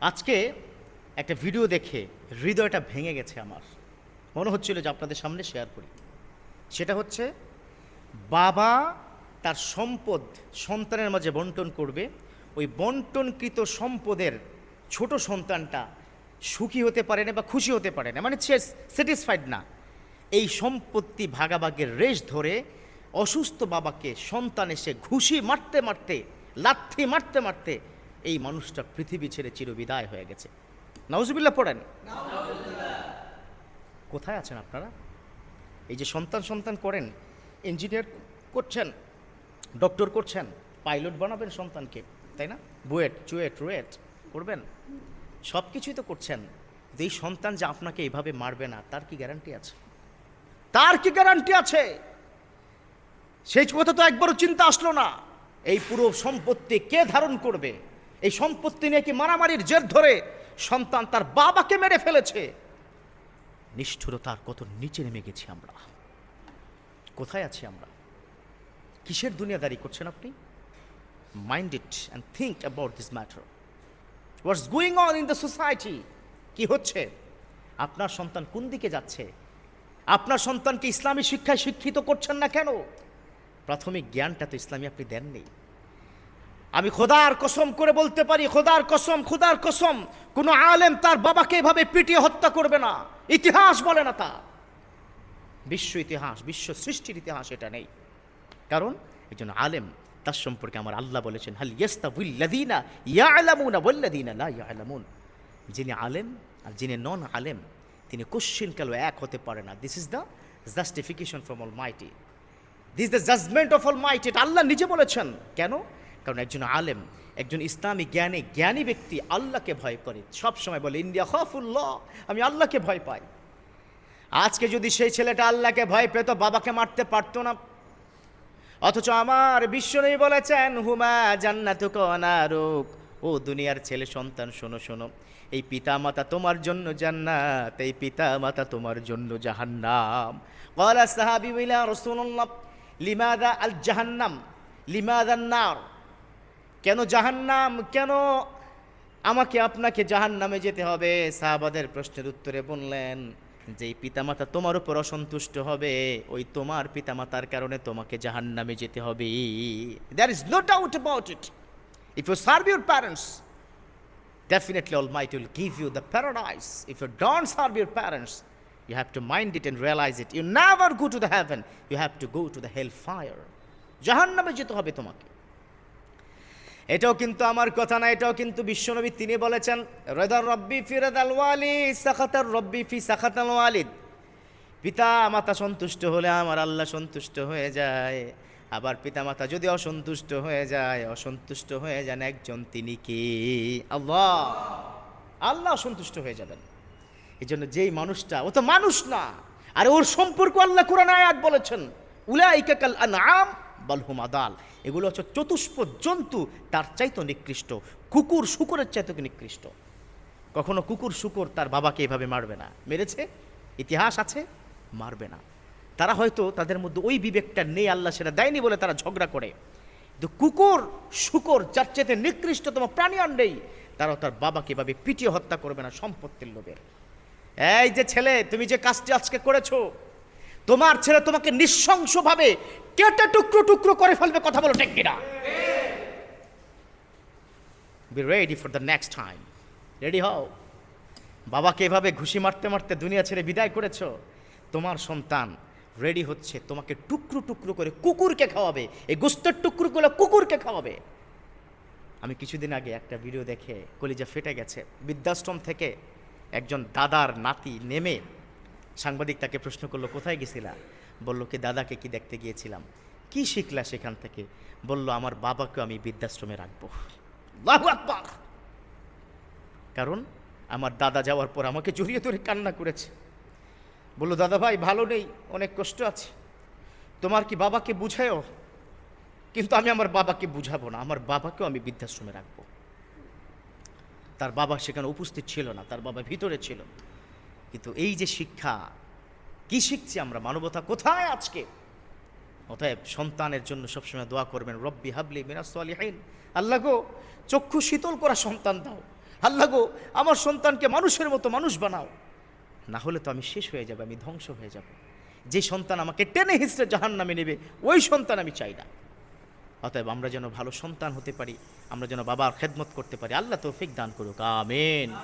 আজকে একটা ভিডিও দেখে হৃদয়টা ভেঙে গেছে আমার। মনে হচ্ছিল যে আপনাদের সামনে শেয়ার করি। সেটা হচ্ছে, বাবা তার সম্পদ সন্তানের মাঝে বন্টন করবে, ওই বন্টনকৃত সম্পদের ছোট সন্তানটা সুখী হতে পারে না বা খুশি হতে পারে না। মানে স্যাটিসফাইড না। এই সম্পত্তি ভাগাভাগের রেশ ধরে অসুস্থ বাবাকে সন্তান এসে ঘুষি মারতে মারতে, লাথি মারতে মারতে এই মানুষটা পৃথিবী ছেড়ে চিরবিদায় হয়ে গেছে। নাউজুবিল্লাহ পড়েন। কোথায় আছেন আপনারা? এই যে সন্তান সন্তান করেন ইঞ্জিনিয়ার করছেন ডক্টর করছেন পাইলট বানাবেন সন্তানকে, তাই না? বুয়েট, চুয়েট, রুয়েট করবেন। সব কিছুই তো করছেন। এই সন্তান যে আপনাকে এইভাবে মারবে না, তার কি গ্যারান্টি আছে? তার কি গ্যারান্টি আছে? সেই কথা তো একবারও চিন্তা আসলো না। এই পুরো সম্পত্তি কে ধারণ করবে? এই সম্পত্তি নিয়ে কি মারামারির জের ধরে সন্তান তার বাবাকে মেরে ফেলেছে? নিষ্ঠুরতার কত নিচে নেমে গেছি আমরা। কোথায় আছি আমরা? কিসের দুনিয়াদারি করছেন আপনি? Mind it and think about this matter what's going on in the society কি হচ্ছে? আপনার সন্তান কোন দিকে যাচ্ছে? আপনার সন্তানকে ইসলামী শিক্ষায় শিক্ষিত করছেন না কেন? প্রাথমিক জ্ঞানটা তো ইসলামী আপনি দেননি। আমি খোদার কসম করে বলতে পারি, খোদার কসম খোদার কসম, কোনো আলেম তার বাবাকে এভাবে পিটিয়ে হত্যা করবে না। ইতিহাস বলে না তা। বিশ্ব ইতিহাস, বিশ্ব সৃষ্টির ইতিহাস এটা নেই। কারণ একজন আলেম, তার সম্পর্কে আমার আল্লাহ বলেছেন, হাল ইয়াস্তাবুল্লাদিনা ইয়ালামুনা ওয়াল্লাদিনা লা ইয়ালামুন? যিনি আলেম আর যিনি নন আলেম তিনি কোশ্চিন কালো এক হতে পারে না। This is the justification from almighty this the judgement of almighty এটা আল্লাহ নিজে বলেছেন। কেন? কারণ একজন আলেম, একজন ইসলামী জ্ঞানী জ্ঞানী ব্যক্তি আল্লাহকে ভয় করে। সব সময় বলে ইন্ডিয়া হফুল্লাহ আমি আল্লাহকে ভয় পাই। আজকে যদি সেই ছেলেটা আল্লাহকে ভয় পেত বাবাকে মারতে পারতো না। অথচ আমার বিশ্বনবী বলেছেন, হুমা জান্নাতুক কনারুক ও দুনিয়ার ছেলে, সন্তান, শোনো শোনো। এই পিতা মাতা তোমার জন্য জান্নাত, এই পিতা মাতা তোমার জন্য জাহান্নাম। কলা সাহাবি রসুল্লাহ লিমাদা আল জাহান্নাম লিমাদান্নার কেন জাহান্নাম? কেন আমাকে আপনাকে জাহান নামে যেতে হবে? সাহাবাদের প্রশ্নের উত্তরে বললেন যে পিতামাতা তোমার উপর অসন্তুষ্ট হবে, ওই তোমার পিতামাতার কারণে তোমাকে জাহান নামে যেতে হবে। There is no doubt about it if you serve your parents definitely almighty will give you the paradise if you don't serve your parents you have to mind it and realise it you never go to the heaven you have to go to the hell fire জাহান নামে যেতে হবে তোমাকে। এটাও কিন্তু আমার কথা না, এটাও কিন্তু বিশ্বনবী তিনি বলেছেন রেদার রব্বি ফি রেদাল ওয়ালিদ সাখাতার রব্বি ফি সাখাতাল ওয়ালিদ। পিতা মাতা সন্তুষ্ট হলে আমার আল্লাহ সন্তুষ্ট হয়ে যায়, আবার পিতামাতা যদি অসন্তুষ্ট হয়ে যায়, অসন্তুষ্ট হয়ে যান একজন তিনি কি? আল্লাহ। আল্লাহ অসন্তুষ্ট হয়ে যাবেন। এই জন্য যেই মানুষটা, ও তো মানুষ না, আর ওর সম্পর্ক আল্লাহ কোরআন আয়াত বলেছেন, উলাইকা কাল আনআম বাল হুম আদাল এগুলো হচ্ছে চতুষ্প জন্তু, তার চাইতো নিকৃষ্ট। কুকুর শুকরের চাইতো নিকৃষ্ট? কখনো কুকুর শুকর তার বাবাকে এভাবে মারবে না। মেরেছে? ইতিহাস আছে? মারবে না। তারা হয়তো তাদের মধ্যে ওই বিবেকটা নেই, আল্লাহ সেটা দেয়নি বলে তারা ঝগড়া করে। কিন্তু কুকুর শুকর, যার চাইতে নিকৃষ্টতম প্রাণী নেই, তারাও তার বাবাকে এভাবে পিটিয়ে হত্যা করবে না সম্পত্তির লোভের। এই যে ছেলে, তুমি যে কাজটি আজকে করেছ তোমার ছেলে তোমাকে নৃশংসভাবে কেটে টুকরো টুকরো করে ফেলবে কথা বলো ঠিক কিনা? Be ready for the next time ready হও। বাবাকে এভাবে ঘুষি মারতে মারতে দুনিয়া ছেড়ে বিদায় করেছ? তোমার সন্তান রেডি হচ্ছে, তোমাকে টুকরো টুকরো করে কুকুরকে খাওয়াবে। এই গোস্তের টুকরোগুলো কুকুরকে খাওয়াবে। আমি কিছুদিন আগে একটা ভিডিও দেখে কলিজা ফেটে গেছে। বৃদ্ধাশ্রম থেকে একজন দাদার নাতি নেমে সাংবাদিক তাকে প্রশ্ন করল, কোথায় গেছিলা? বলল, কি দাদাকে কি দেখতে গিয়েছিলাম? কি শিখলা সেখান থেকে? বলল, আমার বাবাকে আমি বৃদ্ধাশ্রমে রাখব। কারণ আমার দাদা যাওয়ার পর আমাকে জড়িয়ে ধরে কান্না করেছে। বলল, দাদা ভাই, ভালো নেই, অনেক কষ্ট আছে। তোমার কি বাবাকে বুঝায়ও? কিন্তু আমি আমার বাবাকে বুঝাবো না, আমার বাবাকেও আমি বৃদ্ধাশ্রমে রাখব। তার বাবা সেখানে উপস্থিত ছিল না, তার বাবা ভিতরে ছিল। কিন্তু এই যে শিক্ষা, কি শিখছি আমরা? মানবতা কোথায় আজকে? অতএব সন্তানের জন্য সবসময় দোয়া করবেন, রব্বি হাবলি মিনাস সালিহিন। আল্লাহ গো, চক্ষু শীতল করা সন্তান দাও। আল্লাহ গো, আমার সন্তানকে মানুষের মতো মানুষ বানাও। না হলে তো আমি শেষ হয়ে যাবে, আমি ধ্বংস হয়ে যাব। যে সন্তান আমাকে টেনে হিসড়ে জাহান নামে নেবে, ওই সন্তান আমি চাই না। অতএব আমরা যেন ভালো সন্তান হতে পারি, আমরা যেন বাবার খেদমত করতে পারি। আল্লাহ তৌফিক দান করুক। আমিন।